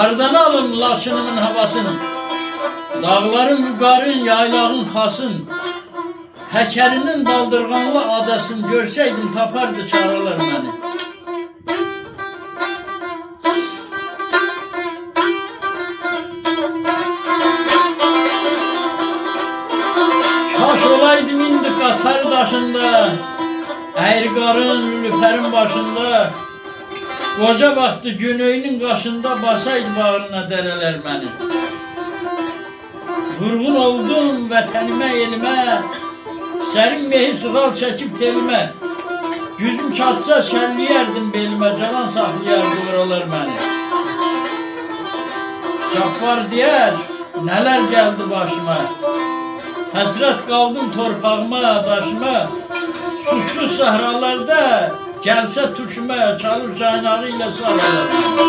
Hardan alım Laçınımın havasını. Dağların vüqarın, yaylağın xasın. Həkərinin daldırğanlı adasını görsəydim tapardı çağırırlar məni. Kaş olaydım indi qatar daşında, Əyriqarın, lülüfərin başında, Qoca vaxtı güneyinin qaşında basaydı bağrına dərələr məni. Vurğun oldum vətənimə, elimə, Sərin mehi sığal çəkib telimə. Gücüm çatsa şəlliyərdim belimə, canan saxlayardı oralar məni. Cabbar deyər, nələr gəldi başıma. Həsrət qaldım torpağıma, daşıma. Susuz səhralarda gəlsə tuşuma, çalır caynağı ilə sarılır.